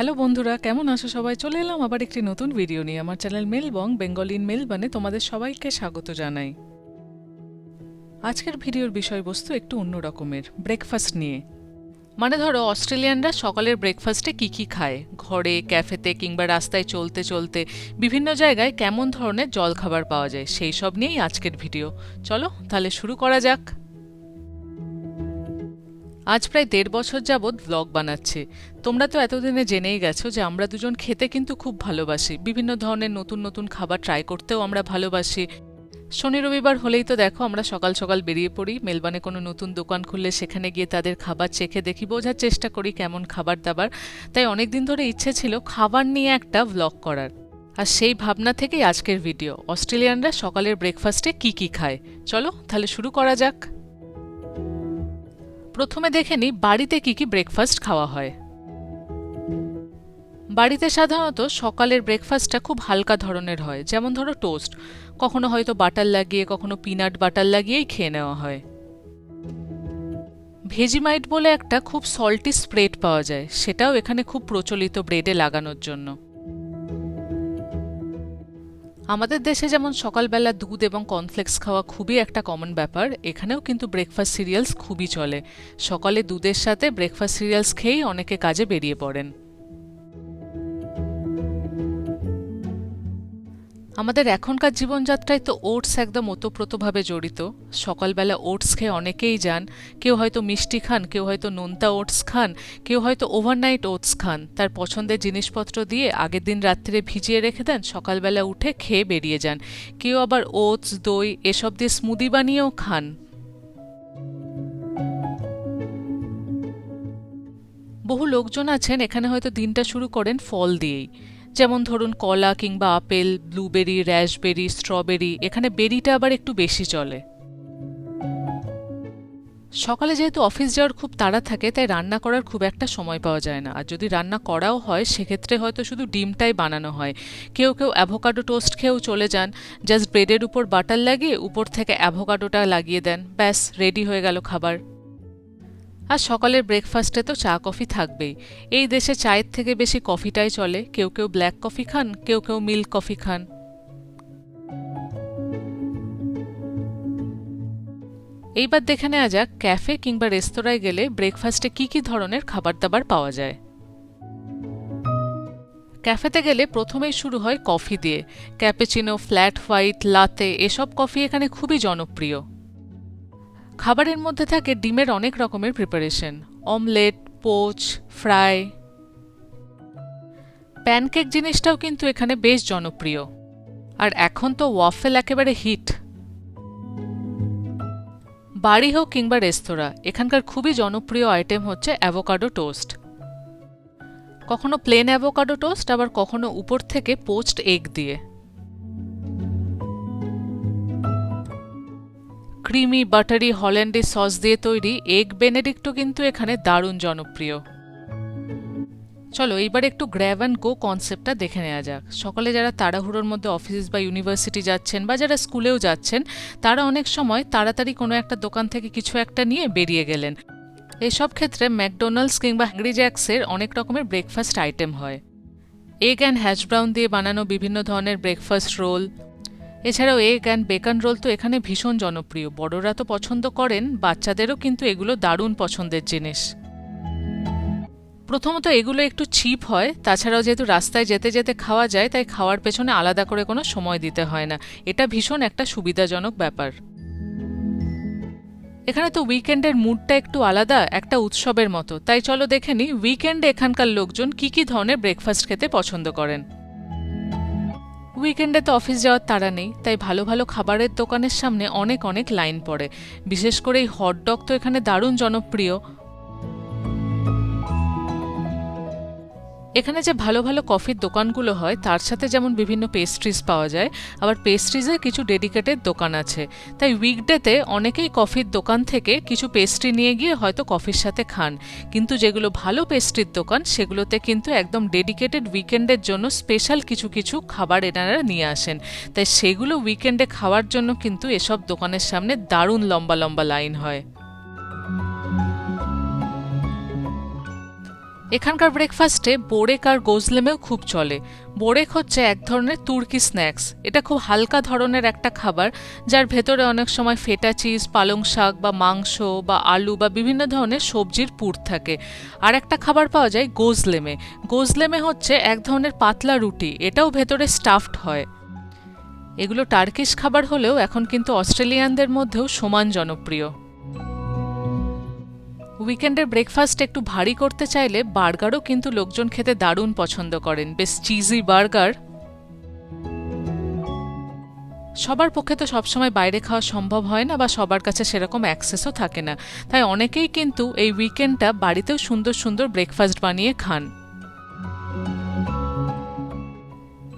Hello বন্ধুরা, কেমন আছো সবাই? চলে এলাম আবার একটি নতুন ভিডিও নিয়ে। আমার চ্যানেল মেলবং বেঙ্গল ইন মেলবানে তোমাদের সবাইকে স্বাগত জানাই। আজকের ভিডিওর বিষয়বস্তু একটু অন্য রকমের ব্রেকফাস্ট নিয়ে। মানে ধরো, অস্ট্রেলিয়ানরা সকালের ব্রেকফাস্টে কি কি খায়? ঘরে ক্যাফেতে কিংবা রাস্তায় চলতে চলতে বিভিন্ন জায়গায় কেমন ধরনের জলখাবার পাওয়া যায়? সেই সব নিয়েই আজকের ভিডিও চলো, তাহলে শুরু করা যাক। আজ প্রায় দেড় বছর যাবৎ ব্লগ বানাচ্ছে। তোমরা তো এতদিনে জেনেই গেছো যে আমরা দুজন খেতে কিন্তু খুব ভালোবাসি। বিভিন্ন ধরনের নতুন নতুন খাবার ট্রাই করতেও আমরা ভালোবাসি। শনি রবিবার হলেই তো দেখো আমরা সকাল সকাল বেরিয়ে পড়ি। মেলবানে কোনো নতুন দোকান খুললে সেখানে গিয়ে তাদের খাবার চেখে দেখি, বোঝার চেষ্টা করি কেমন খাবার দাবার। তাই অনেক দিন ধরে ইচ্ছে ছিল খাবার নিয়ে একটা ব্লগ করার। আর সেই ভাবনা থেকেই আজকের ভিডিও অস্ট্রেলিয়ানরা সকালের ব্রেকফাস্টে কি কি খায়? চলো, তাহলে শুরু করা যাক। প্রথমে দেখে নিই বাড়িতে কি কি ব্রেকফাস্ট খাওয়া হয়। বাড়িতে সাধারণত সকালের ব্রেকফাস্টটা খুব হালকা ধরনের হয়, যেমন ধরো টোস্ট কখনো হয়তো বাটার লাগিয়ে, কখনো পিনাট বাটার লাগিয়েই খেয়ে নেওয়া হয়। ভেজিমাইট বলে একটা খুব সল্টি স্প্রেড পাওয়া যায়, সেটাও এখানে খুব প্রচলিত ব্রেডে লাগানোর জন্য। আমাদের দেশে যেমন সকালবেলা দুধ এবং কর্নফ্লেক্স খাওয়া খুবই একটা কমন ব্যাপার, এখানেও কিন্তু ব্রেকফাস্ট সিরিয়ালস খুবই চলে। সকালে দুধের সাথে ব্রেকফাস্ট সিরিয়ালস খেয়েই অনেকে কাজে বেরিয়ে পড়েন। আমাদের এখনকার জীবনযাত্রায় তো ওটস একদম ওতপ্রোতভাবে জড়িত। সকালবেলা ওটস খেয়ে অনেকেই যান, কেউ হয়তো মিষ্টি খান, কেউ হয়তো নোনতা ওটস খান, কেউ হয়তো ওভারনাইট ওটস খান। তার পছন্দের জিনিসপত্র দিয়ে আগের দিন রাত্রে ভিজিয়ে রেখে দেন, সকালবেলা উঠে খেয়ে বেরিয়ে যান। কেউ আবার ওটস, দই এসব দিয়ে স্মুদি বানিয়েও খান। বহু লোকজন আছেন, এখানে হয়তো দিনটা শুরু করেন ফল দিয়েই। যেমন ধরুন কলা কিংবা আপেল ব্লুবেরি র্যাশবেরি স্ট্রবেরি এখানে বেরিটা আবার একটু বেশি চলে। সকালে যেহেতু অফিস যাওয়ার খুব তাড়া থাকে, তাই রান্না করার খুব একটা সময় পাওয়া যায় না। আর যদি রান্না করাও হয়, সেক্ষেত্রে হয়তো শুধু ডিমটাই বানানো হয়। কেউ কেউ অ্যাভোকাডো টোস্ট খেয়েও চলে যান। জাস্ট ব্রেডের উপর বাটার লাগিয়ে উপর থেকে অ্যাভোকাডোটা লাগিয়ে দেন। ব্যাস রেডি হয়ে গেল খাবার। আর সকালের ব্রেকফাস্টে তো চা কফি থাকবেই। এই দেশে চায়ের থেকে বেশি কফিটাই চলে। কেউ কেউ ব্ল্যাক কফি খান, কেউ কেউ মিল্ক কফি খান। এইবার দেখে নেওয়া যাক ক্যাফে কিংবা রেস্তোরাঁয় গেলে ব্রেকফাস্টে কি কি ধরনের খাবার দাবার পাওয়া যায়। ক্যাফেতে গেলে প্রথমেই শুরু হয় কফি দিয়ে। ক্যাপেচিনো ফ্ল্যাট হোয়াইট লাতে এসব কফি এখানে খুবই জনপ্রিয়। খাবারের মধ্যে থাকে ডিমের অনেক রকমের preparation omelette poach fry pancake জিনিসটাও কিন্তু এখানে বেশ জনপ্রিয়। আর এখন তো ওয়াফেল একেবারে হিট বাড়ি হোক কিংবা রেস্তোরাঁ, এখানকার খুবই জনপ্রিয় আইটেম হচ্ছে অ্যাভোকাডো টোস্ট কখনো প্লেন অ্যাভোকাডো টোস্ট আবার কখনো উপর থেকে পোস্ট এগ দিয়ে। ক্রিমি বাটারি হল্যান্ডি সস দিয়ে তৈরি এগ বেনেডিক্টও কিন্তু এখানে দারুণ জনপ্রিয়। চলো, এইবার একটু গ্র্যাভ অ্যান্ড গো কনসেপ্টটা দেখে নেওয়া যাক। সকালে যারা তাড়াহুড়োর মধ্যে অফিস বা ইউনিভার্সিটি যাচ্ছেন বা যারা স্কুলেও যাচ্ছেন, তারা অনেক সময় তাড়াতাড়ি কোনো একটা দোকান থেকে কিছু একটা নিয়ে বেরিয়ে গেলেন। এসব ক্ষেত্রে ম্যাকডোনাল্ডস কিংবা হ্যাংরি জ্যাক্সের অনেক রকমের ব্রেকফাস্ট আইটেম হয়। এগ অ্যান্ড হ্যাশ ব্রাউন দিয়ে বানানো বিভিন্ন ধরনের ব্রেকফাস্ট রোল এছাড়াও এগ অ্যান্ড বেকন রোল তো এখানে ভীষণ জনপ্রিয়। বড়রা তো পছন্দ করেন, বাচ্চাদেরও কিন্তু এগুলো দারুণ পছন্দের জিনিস। প্রথমত এগুলো একটু চিপ হয়, তাছাড়াও যেহেতু রাস্তায় যেতে যেতে খাওয়া যায়, তাই খাওয়ার পেছনে আলাদা করে কোনো সময় দিতে হয় না। এটা ভীষণ একটা সুবিধাজনক ব্যাপার। এখানে তো উইকেন্ডের মুডটা একটু আলাদা, একটা উৎসবের মতো। তাই চলো দেখে নিই উইকেন্ডে এখানকার লোকজন কি কি ধরনের ব্রেকফাস্ট খেতে পছন্দ করেন। উইকেন্ডে তো অফিস যাওয়ার তাড়া নেই, তাই ভালো ভালো খাবারের দোকানের সামনে অনেক অনেক লাইন পড়ে। বিশেষ করে এই হটডগ তো এখানে দারুণ জনপ্রিয়। এখানে যে ভালো ভালো কফির দোকানগুলো হয়, তার সাথে যেমন বিভিন্ন পেস্ট্রিজ পাওয়া যায়, আবার পেস্ট্রিজের কিছু ডেডিকেটেড দোকান আছে। তাই উইকডেতে অনেকেই কফির দোকান থেকে কিছু পেস্ট্রি নিয়ে গিয়ে হয়তো কফির সাথে খান। কিন্তু যেগুলো ভালো পেস্ট্রির দোকান, সেগুলোতে কিন্তু একদম ডেডিকেটেড উইকেন্ডের জন্য স্পেশাল কিছু কিছু খাবার এনারা নিয়ে আসেন। তাই সেগুলো উইকেন্ডে খাওয়ার জন্য কিন্তু এসব দোকানের সামনে দারুণ লম্বা লম্বা লাইন হয়। এখানকার ব্রেকফাস্টে বোরেক আর গোজলেমেও খুব চলে। বোরেক হচ্ছে এক ধরনের তুর্কি স্ন্যাক্স এটা খুব হালকা ধরনের একটা খাবার, যার ভেতরে অনেক সময় ফেটা চিজ পালং শাক বা মাংস বা আলু বা বিভিন্ন ধরনের সবজির পুর থাকে। আর একটা খাবার পাওয়া যায় গোজলেমে গোজলেমে হচ্ছে এক ধরনের পাতলা রুটি, এটাও ভেতরে স্টাফড হয়। এগুলো টার্কিশ খাবার হলেও এখন কিন্তু অস্ট্রেলিয়ানদের মধ্যেও সমান জনপ্রিয়। উইকেন্ডের ব্রেকফাস্ট একটু ভারী করতে চাইলে বার্গারও কিন্তু লোকজন খেতে দারুণ পছন্দ করেন। বেশ চিজি বার্গার। সবার পক্ষে তো সবসময় বাইরে খাওয়া সম্ভব হয় না বা সবার কাছে সেরকম অ্যাক্সেসও থাকে না। তাই অনেকেই কিন্তু এই উইকেন্ডটা বাড়িতেও সুন্দর সুন্দর ব্রেকফাস্ট বানিয়ে খান।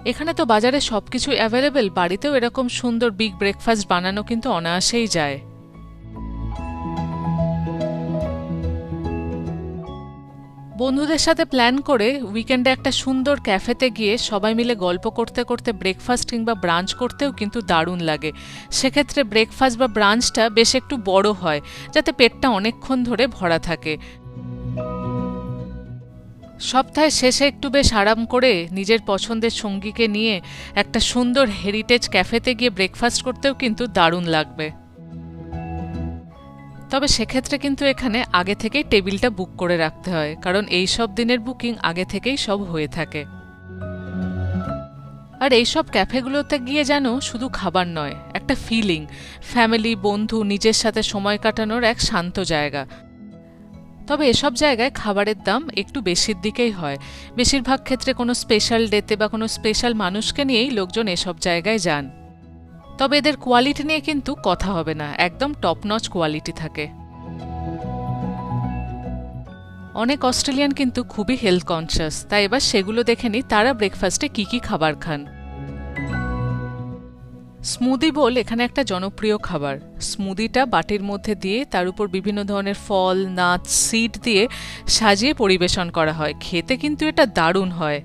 এখানে তো বাজারে সব কিছু অ্যাভেলেবেল বাড়িতেও এরকম সুন্দর বিগ ব্রেকফাস্ট বানানো কিন্তু অনায়াসেই যায়। বন্ধুদের সাথে প্ল্যান করে উইকেন্ডে একটা সুন্দর ক্যাফেতে গিয়ে সবাই মিলে গল্প করতে করতে ব্রেকফাস্ট কিংবা ব্রাঞ্চ করতেও কিন্তু দারুণ লাগে। সেক্ষেত্রে ব্রেকফাস্ট বা ব্রাঞ্চটা বেশ একটু বড় হয়, যাতে পেটটা অনেকক্ষণ ধরে ভরা থাকে। সপ্তাহের শেষে একটু বেশ আরাম করে নিজের পছন্দের সঙ্গীকে নিয়ে একটা সুন্দর হেরিটেজ ক্যাফেতে গিয়ে ব্রেকফাস্ট করতেও কিন্তু দারুণ লাগবে। তবে সেক্ষেত্রে কিন্তু এখানে আগে থেকেই টেবিলটা বুক করে রাখতে হয়, কারণ এই সব দিনের বুকিং আগে থেকেই সব হয়ে থাকে। আর এইসব ক্যাফেগুলোতে গিয়ে যেন শুধু খাবার নয়, একটা ফিলিং ফ্যামিলি বন্ধু, নিজের সাথে সময় কাটানোর এক শান্ত জায়গা। তবে এসব জায়গায় খাবারের দাম একটু বেশির দিকেই হয়। বেশিরভাগ ক্ষেত্রে কোনো স্পেশাল ডেতে বা কোনো স্পেশাল মানুষকে নিয়েই লোকজন এসব জায়গায় যান। তবে এদের কোয়ালিটি নিয়ে কিন্তু কথা হবে না, একদম টপ নচ কোয়ালিটি থাকে। অনেক অস্ট্রেলিয়ান কিন্তু খুবই হেলথ কনসিয়াস তাই এবার সেগুলো দেখে নিই, তারা ব্রেকফাস্টে কি কি খাবার খান। স্মুদি বোল এখানে একটা জনপ্রিয় খাবার। স্মুদিটা বাটির মধ্যে দিয়ে, তার উপর বিভিন্ন ধরনের ফল নাচ সিড দিয়ে সাজিয়ে পরিবেশন করা হয়। খেতে কিন্তু এটা দারুণ হয়।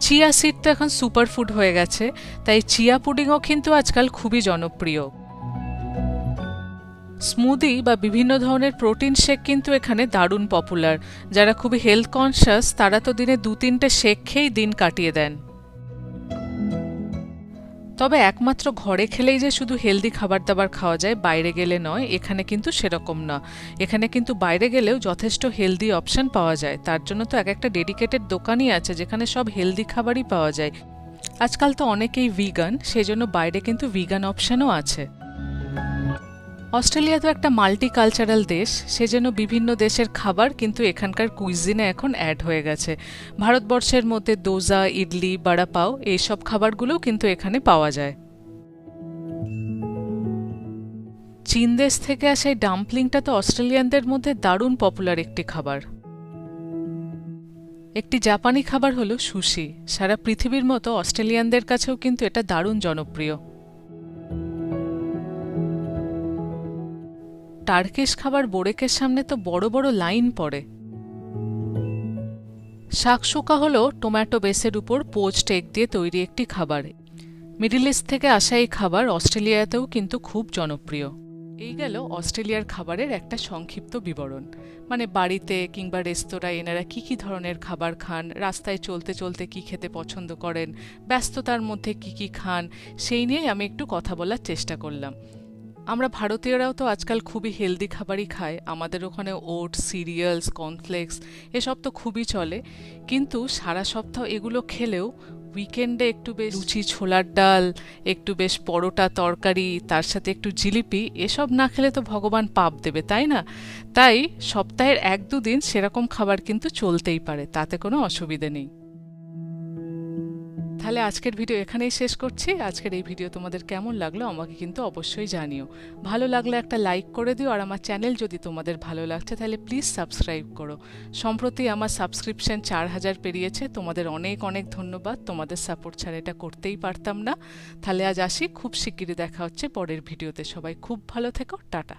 চিয়া সিড তো এখন সুপারফুড হয়ে গেছে, তাই চিয়া পুডিংও কিন্তু আজকাল খুবই জনপ্রিয়। স্মুদি বা বিভিন্ন ধরনের প্রোটিন শেক কিন্তু এখানে দারুণ পপুলার যারা খুবই হেলথ কনশাস তারা তো দিনে দু তিনটে শেক খেয়েই দিন কাটিয়ে দেন। তবে একমাত্র ঘরে খেলেই যে শুধু হেলদি খাবার দাবার খাওয়া যায় বাইরে গেলে নয়, এখানে কিন্তু সেরকম না। এখানে কিন্তু বাইরে গেলেও যথেষ্ট হেলদি অপশান পাওয়া যায়। তার জন্য তো এক একটা ডেডিকেটেড দোকানই আছে যেখানে সব হেলদি খাবারই পাওয়া যায়। আজকাল তো অনেকেই ভিগান সেজন্য বাইরে কিন্তু ভিগান অপশানও আছে। অস্ট্রেলিয়া তো একটা মাল্টি কালচারাল দেশ, সেজন্য বিভিন্ন দেশের খাবার কিন্তু এখানকার কুইজিনে এখন অ্যাড হয়ে গেছে। ভারতবর্ষের মধ্যে দোজা ইডলি বাড়াপাও এইসব খাবারগুলোও কিন্তু এখানে পাওয়া যায়। চীন দেশ থেকে আসা এই ডাম্পলিংটা তো অস্ট্রেলিয়ানদের মধ্যে দারুণ পপুলার একটি খাবার। একটি জাপানি খাবার হলো সুশি। সারা পৃথিবীর মতো অস্ট্রেলিয়ানদের কাছেও কিন্তু এটা দারুণ জনপ্রিয়। টার্কিশ খাবার বোরেকের সামনে তো বড় বড় লাইন পড়ে। শাকশোকা হল টোম্যাটো বেসের উপর পোচড এগ দিয়ে তৈরি একটি খাবার। মিডিল ইস্ট থেকে আসা এই খাবার অস্ট্রেলিয়াতেও কিন্তু খুব জনপ্রিয়। এই গেল অস্ট্রেলিয়ার খাবারের একটা সংক্ষিপ্ত বিবরণ। মানে বাড়িতে কিংবা রেস্তোরাঁয় এনারা কি কি ধরনের খাবার খান, রাস্তায় চলতে চলতে কি খেতে পছন্দ করেন, ব্যস্ততার মধ্যে কি কি খান, সেই নিয়েই আমি একটু কথা বলার চেষ্টা করলাম। আমরা ভারতীয়রাও তো আজকাল খুবই হেলদি খাবারই খাই। আমাদের ওখানে ওট সিরিয়ালস কর্নফ্লেক্স এসব তো খুবই চলে। কিন্তু সারা সপ্তাহ এগুলো খেলেও উইকেন্ডে একটু বেশ লুচি, ছোলার ডাল, একটু বেশ পরোটা তরকারি, তার সাথে একটু জিলিপি, এসব না খেলে তো ভগবান পাপ দেবে, তাই না? তাই সপ্তাহের এক দুদিন সেরকম খাবার কিন্তু চলতেই পারে, তাতে কোনো অসুবিধে নেই। তাহলে আজকের ভিডিও এখানেই শেষ করছি। আজকের এই ভিডিও তোমাদের কেমন লাগল আমাকে কিন্তু অবশ্যই জানিও। ভালো লাগলে একটা লাইক করে দিও আর আমার চ্যানেল যদি তোমাদের ভালো লাগছে তাহলে প্লিজ সাবস্ক্রাইব করো। সম্প্রতি আমার সাবস্ক্রিপশন চার হাজার পেরিয়েছে, তোমাদের অনেক অনেক ধন্যবাদ। তোমাদের সাপোর্ট ছাড়া এটা করতেই পারতাম না। তাহলে আজ আসি, খুব শিগগিরই দেখা হচ্ছে পরের ভিডিওতে। সবাই খুব ভালো থেকো, টাটা।